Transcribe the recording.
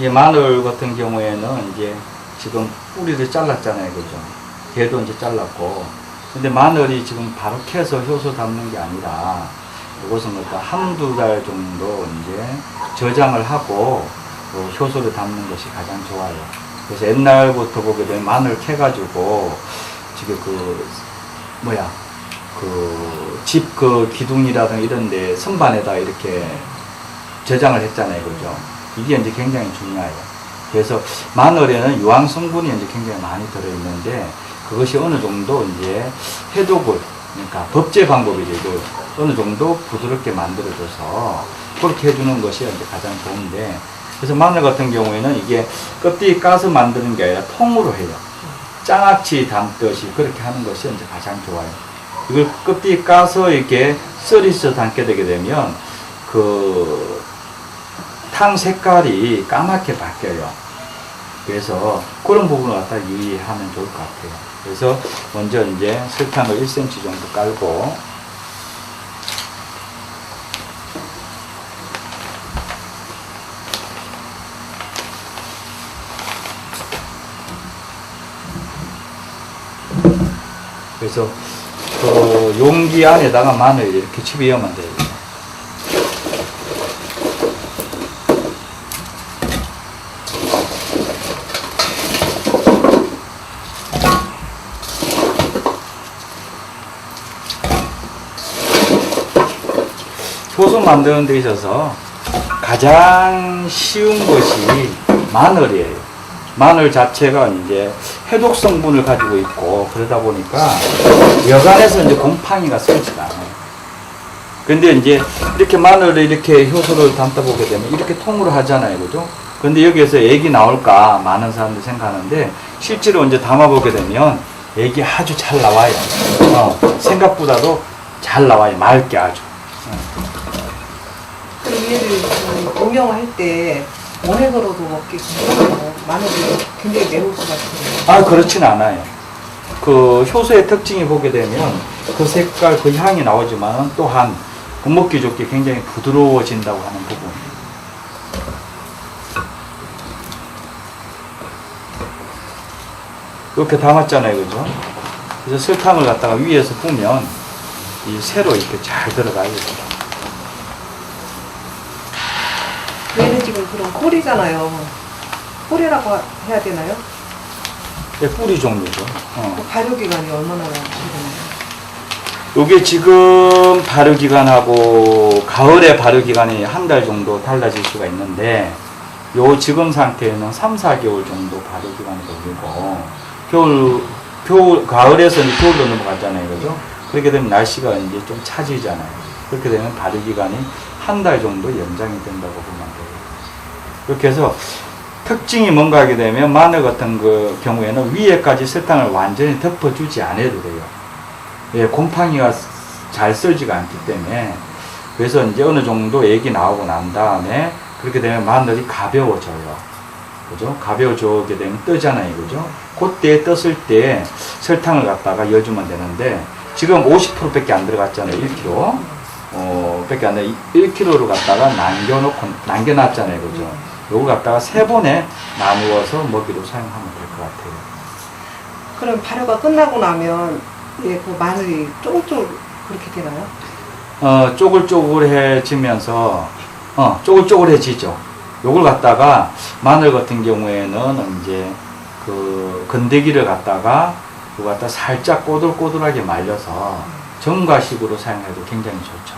이 마늘 같은 경우에는 이제 지금 뿌리를 잘랐잖아요. 그죠? 걔도 이제 잘랐고. 근데 마늘이 지금 바로 캐서 효소 담는 게 아니라 이것은 뭐다 한두 달 정도 이제 저장을 하고 어, 효소를 담는 것이 가장 좋아요. 그래서 옛날부터 보게 되면 마늘 캐가지고 지금 그 뭐야 그 집그 기둥이라든가 이런 데 선반에다 이렇게 저장을 했잖아요. 그죠? 이게 이제 굉장히 중요해요. 그래서 마늘에는 유황 성분이 이제 굉장히 많이 들어있는데 그것이 어느 정도 이제 해독을 그러니까 법제 방법이죠. 이걸 어느 정도 부드럽게 만들어줘서 그렇게 해주는 것이 이제 가장 좋은데 그래서 마늘 같은 경우에는 이게 껍데기 까서 만드는 게 아니라 통으로 해요. 장아찌 담듯이 그렇게 하는 것이 이제 가장 좋아요. 이걸 껍데기 까서 이렇게 썰이서 담게 되게 되면 그 탕 색깔이 까맣게 바뀌어요. 그래서 그런 부분을 갖다 유의하면 좋을 것 같아요. 그래서 먼저 이제 설탕을 1cm 정도 깔고 그래서 그 용기 안에다가 마늘 이렇게 집어넣으면 돼요. 효소 만드는 데 있어서 가장 쉬운 것이 마늘이에요. 마늘 자체가 이제 해독 성분을 가지고 있고 그러다 보니까 여간에서 이제 곰팡이가 쓰지가 않아요. 근데 이제 이렇게 마늘을 이렇게 효소를 담다 보게 되면 이렇게 통으로 하잖아요. 그죠? 근데 여기에서 액이 나올까 많은 사람들이 생각하는데 실제로 이제 담아보게 되면 액이 아주 잘 나와요. 어, 생각보다도 잘 나와요. 맑게 아주. 그 얘를 그 공경할 때 원액으로도 먹게끔 마늘이 굉장히 매울 것 같아요. 아, 그렇진 않아요. 그 효소의 특징이 보게 되면 그 색깔, 그 향이 나오지만 또한 그 먹기 좋게 굉장히 부드러워진다고 하는 부분. 이렇게 담았잖아요, 그죠? 그래서 설탕을 갖다가 위에서 뿌면 이 새로 이렇게 잘 들어가요. 얘는 지금 그런 콜이잖아요. 콜이라고 해야 되나요? 예, 뿌리 종류죠. 어. 그 발효 기간이 얼마나 되나요? 요게 지금 발효 기간하고 가을에 발효 기간이 한 달 정도 달라질 수가 있는데 요 지금 상태에는 3, 4개월 정도 발효 기간이 걸리고 겨울, 겨울, 가을에서 이제 겨울로 넘어갔잖아요. 그죠? 그렇게 되면 날씨가 이제 좀 차지잖아요. 그렇게 되면 발효 기간이 한 달 정도 연장이 된다고 보면 돼요. 그렇게 해서 특징이 뭔가 하게 되면 마늘 같은 그 경우에는 위에까지 설탕을 완전히 덮어주지 않아도 돼요. 예, 곰팡이가 잘 썰지가 않기 때문에 그래서 이제 어느 정도 액이 나오고 난 다음에 그렇게 되면 마늘이 가벼워져요. 그죠? 가벼워지게 되면 뜨잖아요. 그죠? 그때 떴을 때 설탕을 갖다가 여주면 되는데 지금 50%밖에 안 들어갔잖아요. 1kg. 어, 밖에 안 돼. 1kg를 갖다가 남겨놓고, 남겨놨잖아요. 그죠? 요걸 갖다가 세 번에 나누어서 먹이로 사용하면 될 것 같아요. 그럼 발효가 끝나고 나면 예, 그 마늘이 쪼글쪼글 그렇게 되나요? 어, 쪼글쪼글해지면서, 어, 쪼글쪼글해지죠. 요걸 갖다가, 마늘 같은 경우에는 이제, 그, 건더기를 갖다가, 그거 갖다 살짝 꼬들꼬들하게 말려서, 정가식으로 사용해도 굉장히 좋죠.